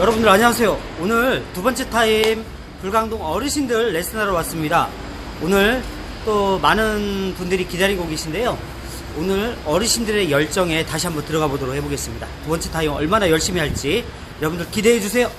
여러분들 안녕하세요. 오늘 두 번째 타임 불광동 어르신들 레슨하러 왔습니다. 오늘 또 많은 분들이 기다리고 계신데요. 오늘 어르신들의 열정에 다시 한번 들어가 보도록 해보겠습니다. 두 번째 타임 얼마나 열심히 할지 여러분들 기대해 주세요.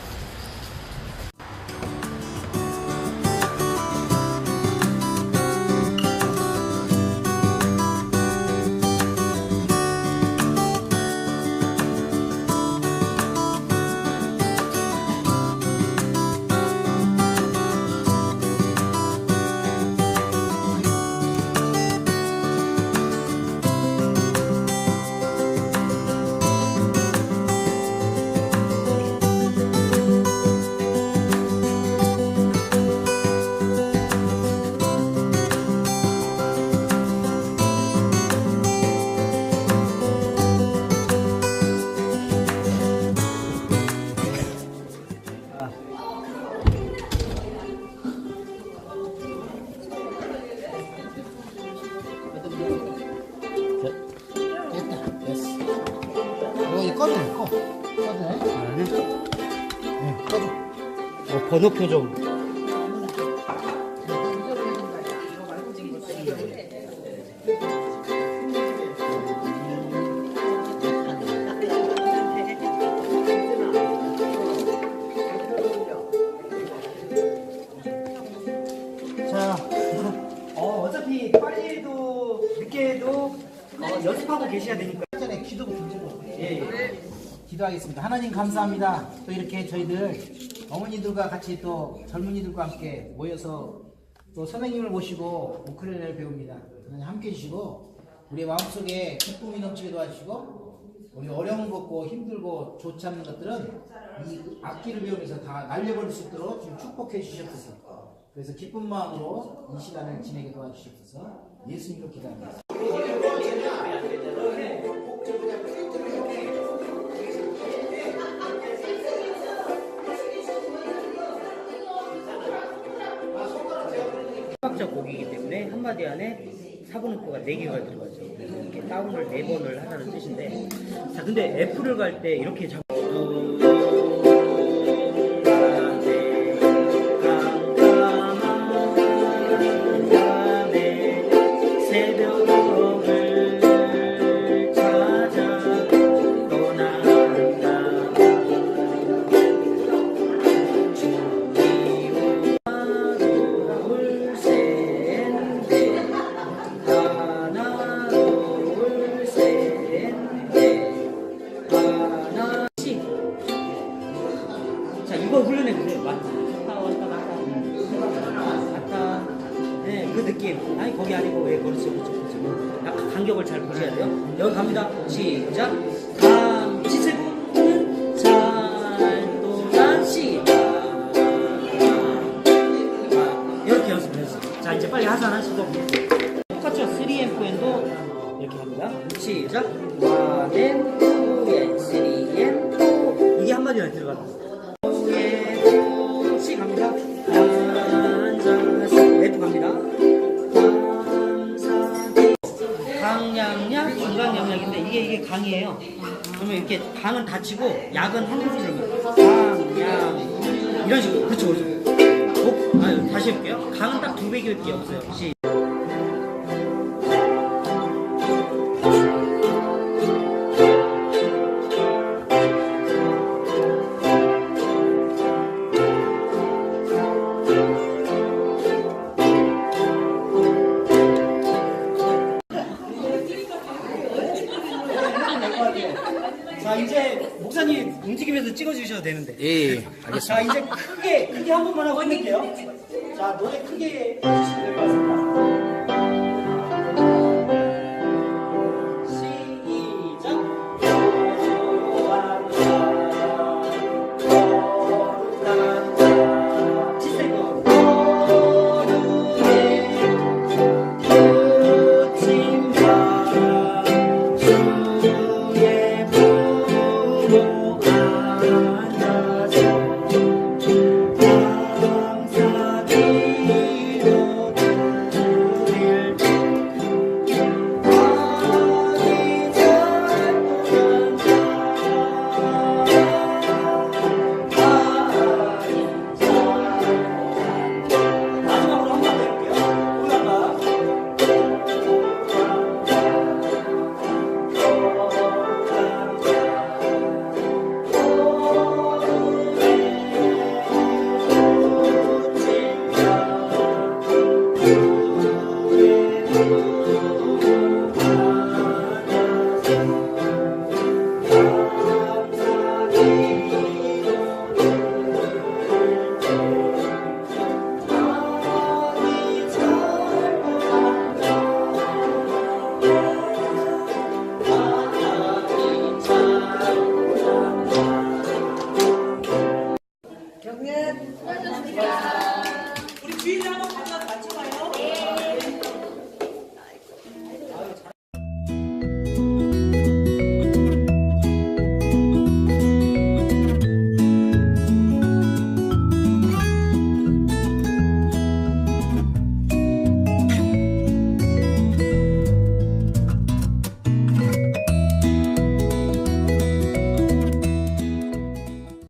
꺼도 꺼 꺼도 돼? 응 꺼도 어, 번호표 좀. 자, 어, 어차피 빨리 해도 늦게 해도 어, 연습하고 계셔야 되니까. 전에 기도부 드리고 예, 예. 기도하겠습니다. 하나님 감사합니다. 또 이렇게 저희들 어머니들과 같이 또 젊은이들과 함께 모여서 또 선생님을 모시고 우크렐레를 배웁니다. 하나님 함께 해주시고 우리 마음속에 기쁨이 넘치게 도와주시고 우리 어려운 것고 힘들고 좋지 않는 것들은 이 악기를 배우면서 다 날려버릴 수 있도록 지금 축복해 주셨소서. 그래서 기쁜 마음으로 이 시간을 지내게 도와주시옵소서. 예수님으로 기도합니다 수학적 곡이기 때문에 한마디 안에 사분음표가 4개가 들어가죠. 그래서 이렇게 다운을 4번을 하자는 뜻인데 자 근데 F를 갈 때 이렇게 잡 이거 훈련해 보세요. 왔다, 왔다, 갔다. 왔다. 네, 그 느낌. 아니, 거기 아니고, 왜, 그렇죠, 그렇죠, 그렇죠. 약간 간격을 잘 보셔야 돼요. 여기 갑니다. 시작. 감지세군은 잘 떠나시다. 아, 이렇게 연습했어요. 자, 이제 빨리 하산하시고. 똑같죠? 3M 포엔도 이렇게 합니다. 시작. 1M, 2M, 3M, 2. 이게 한마디로 들어가요. 강이에요. 그러면 이렇게 강은 닫히고 약은 한 구슬을 강량 이런 식으로 그렇죠 그렇죠. 어? 아니, 다시 해볼게요. 강은 딱 두 배밖에 없어요. 시. 움직이면서 찍어주셔도 되는데. 예자 이제 크게 크게 한 번만 하고 끝낼게요. 자 노래 크게 해주시면 될 것 같습니다.